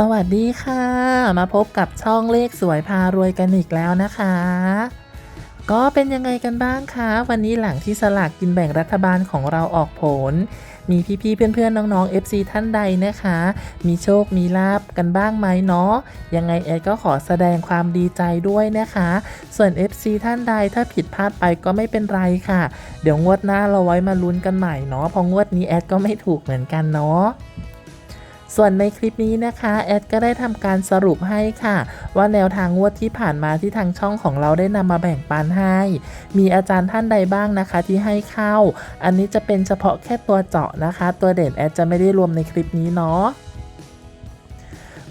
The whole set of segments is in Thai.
สวัสดีค่ะ มาพบกับช่องเลขสวยพารวยกันอีกแล้วนะคะ ก็เป็นยังไงกันบ้างคะ วันนี้หลังที่สลากกินแบ่งรัฐบาลของเราออกผล มีพี่ๆเพื่อนๆน้องๆ FC ท่านใดนะคะ มีโชคมีลาบกันบ้างไหมเนาะยังไงแอดก็ขอแสดงความดีใจด้วยนะคะ ส่วน FC ท่านใดถ้าผิดพลาดไปก็ไม่เป็นไรค่ะ เดี๋ยวงวดหน้าเราไว้มาลุ้นกันใหม่เนาะเพองวดนี้แอดก็ไม่ถูกเหมือนกันเนาะ ส่วนในคลิปนี้นะคะแอดก็ได้ทำการสรุปให้ค่ะ ว่าแนวทางงวดที่ผ่านมาที่ทางช่องของเราได้นำมาแบ่งปันให้ มีอาจารย์ท่านใดบ้างนะคะที่ให้เข้า อันนี้จะเป็นเฉพาะแค่ตัวเจาะนะคะ ตัวเด่นแอดจะไม่ได้รวมในคลิปนี้เนาะ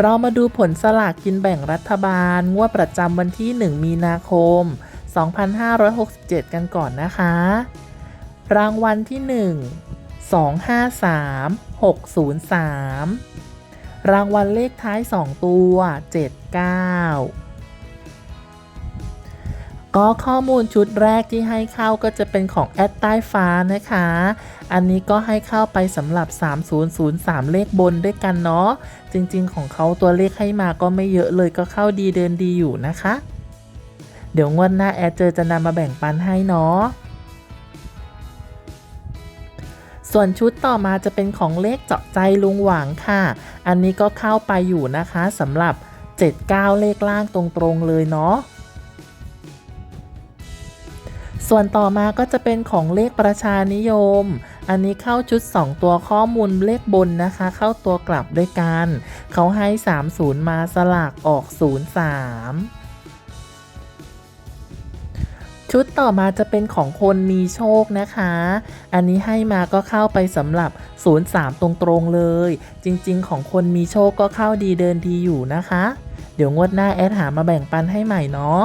เรามาดูผลสลากกินแบ่งรัฐบาล งวดประจำวันที่ 1 มีนาคม 2567 กันก่อนนะคะ รางวัลที่ 1 253 603 รางวัลเลขท้าย 2 ตัว 79 ก็ข้อมูลชุดแรกที่ให้เข้าก็จะเป็นของแอดใต้ฟ้านะคะ อันนี้ก็ให้เข้าไปสำหรับ 3003 เลขบนด้วยกันเนาะ จริงๆ ของเขาตัวเลขให้มาก็ไม่เยอะเลยก็เข้าดีเดินดีอยู่นะคะ เดี๋ยวงวดหน้าแอดเจอจะนำมาแบ่งปันให้เนาะส่วนชุดต่อมาจะเป็นของเลขเจาะใจลุงหวังค่ะ อันนี้ก็เข้าไปอยู่นะคะสำหรับ 79 เลขล่างตรงๆเลยเนาะ ส่วนต่อมาก็จะเป็นของเลขประชานิยม อันนี้เข้าชุด 2 ตัวข้อมูลเลขบนนะคะ เข้าตัวกลับด้วยกัน เขาให้ 30 มาสลากออก 03ชุดต่อมาจะเป็นของคนมีโชคนะคะ อันนี้ให้มาก็เข้าไปสำหรับ 03 ตรงๆเลย จริงๆ ของคนมีโชคก็เข้าดีเดินดีอยู่นะคะ เดี๋ยวงวดหน้าแอดหามาแบ่งปันให้ใหม่เนาะ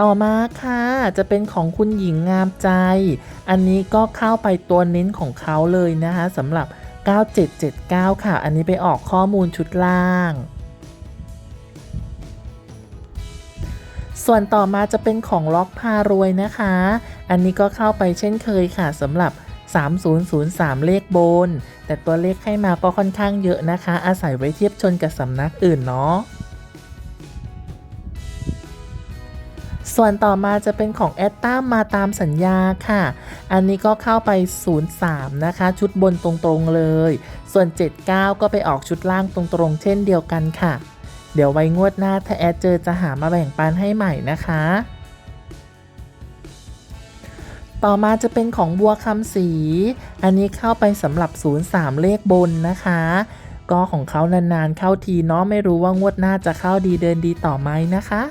ต่อมาค่ะ จะเป็นของคุณหญิงงามใจ อันนี้ก็เข้าไปตัวเน้นของเขาเลยนะคะสำหรับ 9779 ค่ะ อันนี้ไปออกข้อมูลชุดล่าง ส่วนต่อมาจะเป็นของล็อกพารวยนะคะ อันนี้ก็เข้าไปเช่นเคยค่ะสำหรับ 3003 เลขบน แต่ตัวเลขให้มาก็ค่อนข้างเยอะนะคะ อาศัยไว้เทียบชนกับสำนักอื่นเนาะ ส่วนต่อมาจะเป็นของแอตตามาตามสัญญาค่ะ อันนี้ก็เข้าไป 03 นะคะ ชุดบนตรงๆเลย ส่วน 79 ก็ไปออกชุดล่างตรงๆ เช่นเดียวกันค่ะ เดี๋ยวไว้งวดหน้าถ้าแอดเจอจะหามาแบ่งปันให้ใหม่นะคะ ต่อมาจะเป็นของบัวคำศรีอันนี้เข้าไปสำหรับ 03 เลขบนนะคะก็ของเขานานๆเข้าทีเนาะไม่รู้ว่างวดหน้าจะเข้าดีเดินดีต่อไหมนะคะ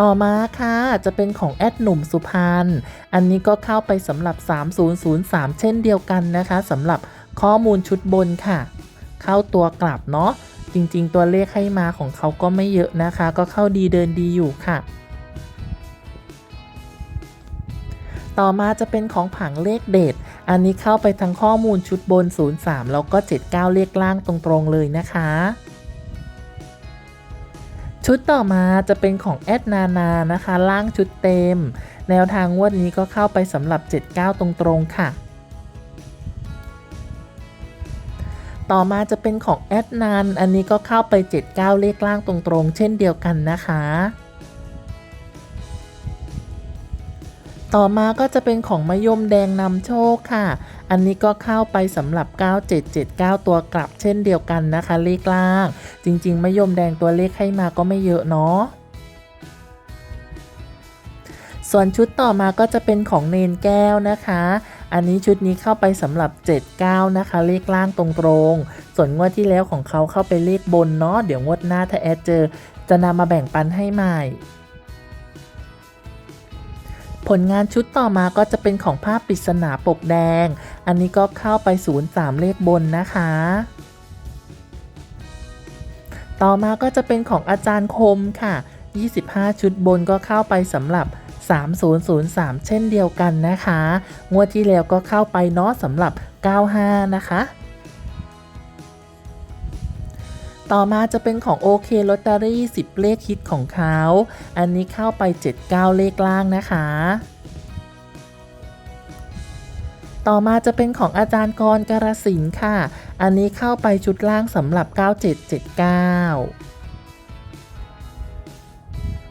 ต่อมาค่ะ จะเป็นของแอดหนุ่มสุพรรณอันนี้ก็เข้าไปสำหรับ 3003 เช่นเดียวกันนะคะสำหรับข้อมูลชุดบนค่ะ เข้าตัวกลับเนาะจริงๆ ตัวเลขให้มาของเขาก็ไม่เยอะนะคะ ก็เข้าดีเดินดีอยู่ค่ะ ต่อมาจะเป็นของผังเลขเด็ด อันนี้เข้าไปทั้งข้อมูลชุดบน 03 แล้วก็ 79 เลขล่างตรงๆเลยนะคะ ชุดต่อมาจะเป็นของแอดนานานะคะล่างชุดเต็ม แนวทางงวดนี้ก็เข้าไปสำหรับ 79 ตรงๆค่ะ ต่อมาจะเป็นของแอดนันอันนี้ก็เข้าไป 79 เลขล่างตรงๆ เช่นเดียวกันนะคะ ต่อมาก็จะเป็นของมะยมแดงนำโชคค่ะ อันนี้ก็เข้าไปสำหรับ 9779 ตัวกลับเช่นเดียวกันนะคะเลขล่าง จริง ๆมะยมแดงตัวเลขให้มาก็ไม่เยอะเนาะส่วนชุดต่อมาก็จะเป็นของเนนแก้วนะคะ อันนี้ชุดนี้เข้าไปสำหรับ 79 นะคะ เลขล่างตรงๆ ส่วนงวดที่แล้วของเขาเข้าไปเลขบนเนาะ เดี๋ยวงวดหน้าถ้าแอดเจอ จะนำมาแบ่งปันให้ใหม่ ผลงานชุดต่อมาก็จะเป็นของภาพปริศนาปกแดง อันนี้ก็เข้าไป03เลขบนนะคะ ต่อมาก็จะเป็นของอาจารย์คมค่ะ 25 ชุดบนก็เข้าไปสำหรับ 3003 เช่นเดียวกันนะคะ งวดที่แล้วก็เข้าไปเนาะสำหรับ 95 นะคะ ต่อมาจะเป็นของโอเคลอตเตอรี่10 เลขฮิตของเขา อันนี้เข้าไป 79 เลขล่างนะคะ ต่อมาจะเป็นของอาจารย์กรกรสินค่ะ อันนี้เข้าไปชุดล่างสำหรับ 9779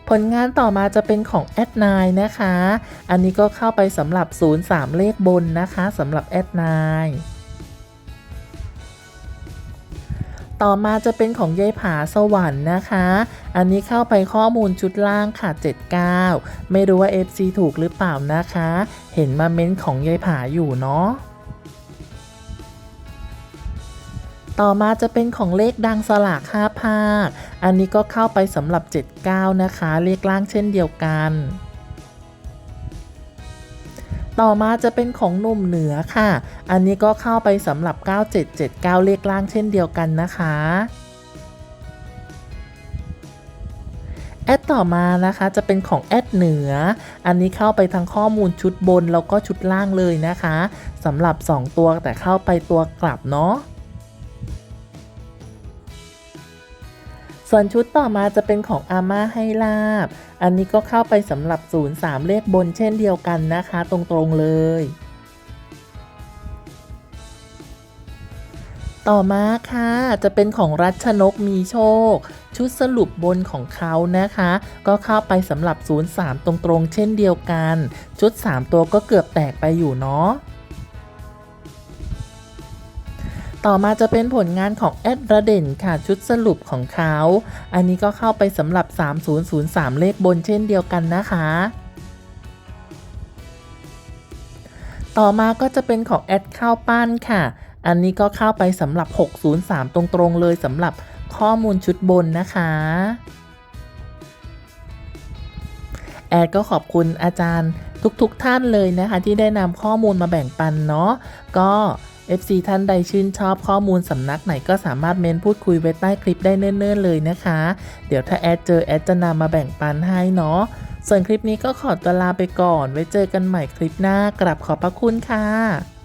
ผลงานต่อมาจะเป็นของแอดไนนะคะ อันนี้ก็เข้าไปสำหรับ 03 เลขบนนะคะสำหรับแอดไน ต่อมาจะเป็นของยายผาสวรรค์นะคะ อันนี้เข้าไปข้อมูลชุดล่างค่ะ 79 ไม่รู้ว่า FC ถูกหรือเปล่านะคะ เห็นมาเม้นของยายผาอยู่เนาะต่อมาจะเป็นของเลขดังสลาก5ภาค อันนี้ก็เข้าไปสำหรับ 79 นะคะ เลขล่างเช่นเดียวกัน ต่อมาจะเป็นของหนุ่มเหนือค่ะ อันนี้ก็เข้าไปสำหรับ 9779 เลขล่างเช่นเดียวกันนะคะแอดต่อมานะคะจะเป็นของแอดเหนือ อันนี้เข้าไปทั้งข้อมูลชุดบนแล้วก็ชุดล่างเลยนะคะสำหรับ 2 ตัวแต่เข้าไปตัวกลับเนาะ ส่วนชุดต่อมาจะเป็นของอาม่าให้ลาบ อันนี้ก็เข้าไปสำหรับ03เลขบนเช่นเดียวกันนะคะ ตรงๆเลย ต่อมาค่ะจะเป็นของรัชนกมีโชค ชุดสรุปบนของเขานะคะ ก็เข้าไปสำหรับ 03 ตรงๆ เช่นเดียวกัน ชุด 3 ตัวก็เกือบแตกไปอยู่เนาะ ต่อมาจะเป็นผลงานของแอดระเด่นค่ะชุดสรุปของเขา อันนี้ก็เข้าไปสำหรับ 3003 เลขบนเช่นเดียวกันนะคะ ต่อมาก็จะเป็นของแอดข้าวปั้นค่ะ อันนี้ก็เข้าไปสำหรับ 603 ตรงๆเลยสำหรับข้อมูลชุดบนนะคะแอดก็ขอบคุณอาจารย์ทุกๆทท่านเลยนะคะ ที่ได้นำข้อมูลมาแบ่งปันเนาะก็ FC ท่านใดชื่นชอบข้อมูลสำนักไหนก็สามารถเมนพูดคุยไว้ใต้คลิปได้เนิ่นๆเลยนะคะ เดี๋ยวถ้าแอดเจอแอดจะนำมาแบ่งปันให้เนาะ ส่วนคลิปนี้ก็ขอตัวลาไปก่อน ไว้เจอกันใหม่คลิปหน้ากลับขอบพระคุณค่ะ